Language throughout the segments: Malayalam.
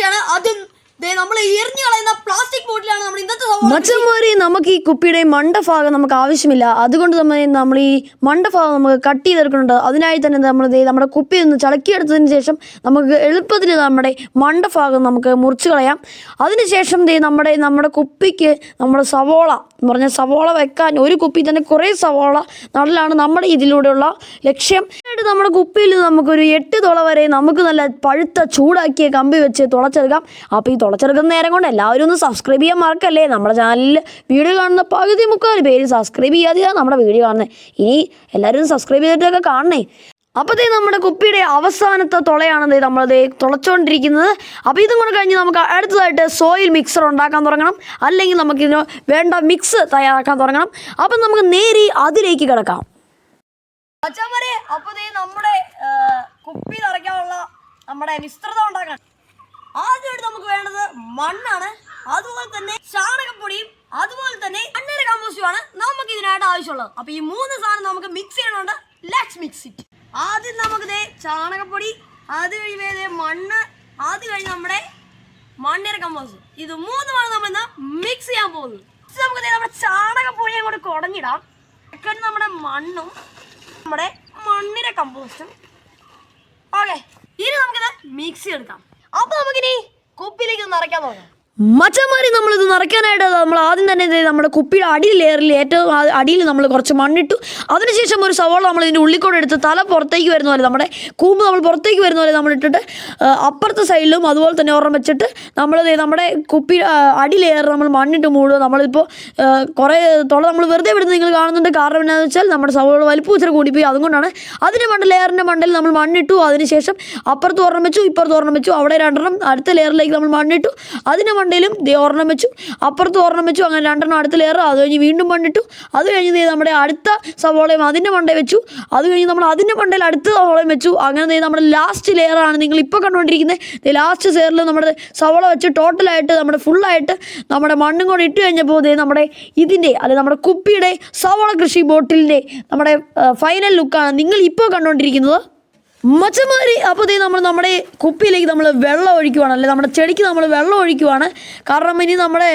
കൃഷിയാണ് അതും. ദേ നമ്മൾ ബോട്ടിലാണ് നമ്മൾ ഇന്നത്തെ. നമുക്ക് ഈ കുപ്പിയുടെ മണ്ടഭാഗം നമുക്ക് ആവശ്യമില്ല. അതുകൊണ്ട് തന്നെ നമ്മൾ ഈ മണ്ടഭാഗം നമുക്ക് കട്ട് ചെയ്തെടുക്കുന്നുണ്ട്. അതിനായി തന്നെ നമ്മൾ നമ്മുടെ കുപ്പി ഒന്ന് ചളക്കിയെടുത്തതിന് ശേഷം നമുക്ക് എളുപ്പത്തിൽ നമ്മുടെ മണ്ടഭാഗം നമുക്ക് മുറിച്ച് കളയാം. അതിനുശേഷം നമ്മുടെ നമ്മുടെ കുപ്പിക്ക് നമ്മുടെ സവോള എന്ന് പറഞ്ഞാൽ സവോള വെക്കാൻ ഒരു കുപ്പി തന്നെ കുറേ സവോള നടലാണ് നമ്മുടെ ഇതിലൂടെയുള്ള ലക്ഷ്യം. എന്നിട്ട് നമ്മുടെ കുപ്പിയിൽ നമുക്കൊരു എട്ട് തുള വരെ നമുക്ക് നല്ല പഴുത്ത ചൂടാക്കിയ കമ്പി വെച്ച് തുളച്ചെടുക്കാം. അപ്പോൾ ഈ തുളച്ചെടുക്കുന്ന നേരം കൊണ്ട് എല്ലാവരും ഒന്ന് സബ്സ്ക്രൈബ് ചെയ്യാൻ മറക്കല്ലേ? നമ്മുടെ ചാനലിൽ വീഡിയോ കാണുന്ന പകുതി മുക്കാൽ പേര് സബ്സ്ക്രൈബ് ചെയ്യാതെയാണ് നമ്മുടെ വീഡിയോ കാണുന്നത് ഇനി എല്ലാവരും സബ്സ്ക്രൈബ് ചെയ്തിട്ടൊക്കെ കാണണേ. അപ്പോൾ ദേ നമ്മുടെ കുപ്പിയുടെ അവസാനത്തെ തുളയാണത് നമ്മളത് തുളച്ചുകൊണ്ടിരിക്കുന്നത് അപ്പോൾ ഇതും കൂടെ കഴിഞ്ഞ് നമുക്ക് അടുത്തതായിട്ട് സോയിൽ മിക്സർ ഉണ്ടാക്കാൻ തുടങ്ങണം. അല്ലെങ്കിൽ നമുക്കിതിന് വേണ്ട മിക്സ് തയ്യാറാക്കാൻ തുടങ്ങണം. അപ്പം നമുക്ക് നേരി അതിലേക്ക് കിടക്കാം. അച്ഛന്മാരെ അപ്പൊ ദേ നമ്മുടെ കുപ്പി നിറയ്ക്കാനുള്ള നമ്മുടെ മിശ്രിതം ഉണ്ടാക്കാൻ. ആദ്യമായിട്ട് നമുക്ക് വേണ്ടത് മണ്ണാണ്. അതുപോലെ തന്നെ ചാണകപ്പൊടിയും അതുപോലെ തന്നെ മണ്ണര കമ്പോസ്റ്റുമാണ് നമുക്ക് ഇതിനായിട്ട് ആവശ്യമുള്ളത്. അപ്പൊ ഈ മൂന്ന് സാധനം നമുക്ക് മിക്സ് ചെയ്യണോണ്ട് ലെറ്റ്സ് മിക്സ് ഇറ്റ് ആദ്യം നമുക്ക് ദേ ചാണകപ്പൊടി അത് കഴിയുമ്പോൾ മണ്ണ് അത് കഴിഞ്ഞ് നമ്മുടെ മണ്ണര കമ്പോസ്റ്റ് ഇത് മൂന്നുമാണ് നമ്മൾ ഇന്ന് മിക്സ് ചെയ്യാൻ പോകുന്നത്. നമുക്ക് നമ്മുടെ ചാണകപ്പൊടി അങ്ങോട്ട് കുടഞ്ഞിടാം. നമ്മുടെ മണ്ണും നമ്മുടെ മണ്ണിര കമ്പോസ്റ്റും ഓക്കെ ഇനി നമുക്കിത് മിക്സി ചെയ്തെടുക്കാം. അപ്പൊ നമുക്കിനി കുപ്പിയിലേക്ക് ഒന്ന് നിറയ്ക്കാൻ നോക്കാം മച്ചന്മാരി നമ്മളിത് നിറയ്ക്കാനായിട്ട് നമ്മൾ ആദ്യം തന്നെ നമ്മുടെ കുപ്പിയുടെ അടി ലെയറിൽ ഏറ്റവും അടിയിൽ നമ്മൾ കുറച്ച് മണ്ണിട്ടു. അതിനുശേഷം ഒരു സവോള നമ്മൾ ഇതിന്റെ ഉള്ളിക്കൂടെ എടുത്ത് തല പുറത്തേക്ക് വരുന്ന പോലെ നമ്മുടെ കൂമ്പ് നമ്മൾ പുറത്തേക്ക് വരുന്ന പോലെ നമ്മൾ ഇട്ടിട്ട് അപ്പുറത്തെ സൈഡിലും അതുപോലെ തന്നെ ഒരെണ്ണം വെച്ചിട്ട് നമ്മൾ നമ്മുടെ കുപ്പി അടി നമ്മൾ മണ്ണിട്ട് മൂടുക. നമ്മളിപ്പോൾ കുറേ തുള നമ്മൾ വെറുതെ വിടുന്നത് നിങ്ങൾ കാണുന്നുണ്ട്. കാരണം എന്താണെന്ന് വെച്ചാൽ നമ്മുടെ സവോള വലിപ്പം ഇച്ചിരി കൂടിപ്പോയി. അതുകൊണ്ടാണ് അതിന്റെ മണ്ട ലെയറിന്റെ മണ്ടയിൽ നമ്മൾ മണ്ണിട്ടു. അതിനുശേഷം അപ്പുറത്ത് ഒരെണ്ണം വെച്ചു ഇപ്പുറത്ത് ഒരെണ്ണം വെച്ചു. അവിടെ രണ്ടെണ്ണം അടുത്ത ലെയറിലേക്ക് നമ്മൾ മണ്ണിട്ടു. അതിന്റെ മണ്ടയിലും ദേ ഒരെണ്ണം വെച്ചു അപ്പുറത്ത് ഒരെണ്ണം വെച്ചു അങ്ങനെ രണ്ടെണ്ണം അടുത്ത് ലെയർ അത് കഴിഞ്ഞ് വീണ്ടും മണ്ണിട്ടു. അത് കഴിഞ്ഞ് നമ്മുടെ അടുത്ത സവോളയും അതിന്റെ മണ്ടയിൽ വെച്ചു. അത് കഴിഞ്ഞ് നമ്മൾ അതിന്റെ മണ്ടയിൽ അടുത്ത സവോളയും വെച്ചു. അങ്ങനെ നമ്മുടെ ലാസ്റ്റ് ലെയറാണ് നിങ്ങൾ ഇപ്പോൾ കണ്ടുകൊണ്ടിരിക്കുന്നത്. ലാസ്റ്റ് ലെയറിൽ നമ്മുടെ സവോള വെച്ച് ടോട്ടലായിട്ട് നമ്മുടെ ഫുള്ളായിട്ട് നമ്മുടെ മണ്ണും കൂടെ ഇട്ട് കഴിഞ്ഞപ്പോൾ ദേ നമ്മുടെ ഇതിന്റെ അല്ലെങ്കിൽ നമ്മുടെ കുപ്പിയുടെ സവോള കൃഷി ബോട്ടിലിന്റെ നമ്മുടെ ഫൈനൽ ലുക്കാണ് നിങ്ങൾ ഇപ്പോൾ കണ്ടുകൊണ്ടിരിക്കുന്നത്. മച്ചമാരി അപ്പോൾ ഇതേ നമ്മൾ നമ്മുടെ കുപ്പിയിലേക്ക് നമ്മൾ വെള്ളം ഒഴിക്കുവാണ്. അല്ലെ നമ്മുടെ ചെടിക്ക് നമ്മൾ വെള്ളം ഒഴിക്കുവാണ്. കാരണം ഇനി നമ്മുടെ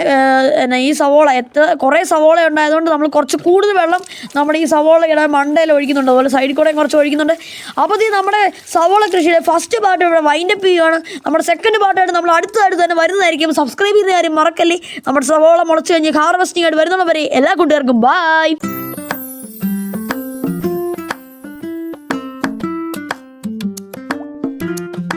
എന്നാ ഈ സവോള എത്ര കുറേ സവോള ഉണ്ടായതുകൊണ്ട് നമ്മൾ കുറച്ച് കൂടുതൽ വെള്ളം നമ്മുടെ ഈ സവോളയുടെ മണ്ടയിൽ ഒഴിക്കുന്നുണ്ട്. അതുപോലെ സൈഡിൽ കൂടെ കുറച്ച് ഒഴിക്കുന്നുണ്ട്. അപ്പോൾ ഇത് നമ്മുടെ സവോള കൃഷിയുടെ ഫസ്റ്റ് പാർട്ട് ഇവിടെ വൈൻഡപ്പ് ചെയ്യുകയാണ് നമ്മുടെ സെക്കൻഡ് പാർട്ടായിട്ട് നമ്മൾ അടുത്തതായിട്ട് തന്നെ വരുന്നതായിരിക്കും. സബ്സ്ക്രൈബ് ചെയ്യുന്ന കാര്യം മറക്കല്ലേ. നമ്മുടെ സവോള മുളച്ച് കഴിഞ്ഞ് ഹാർവസ്റ്റിംഗ് ആയിട്ട് വരുന്നവരെ എല്ലാ കൂട്ടുകാർക്കും ബൈ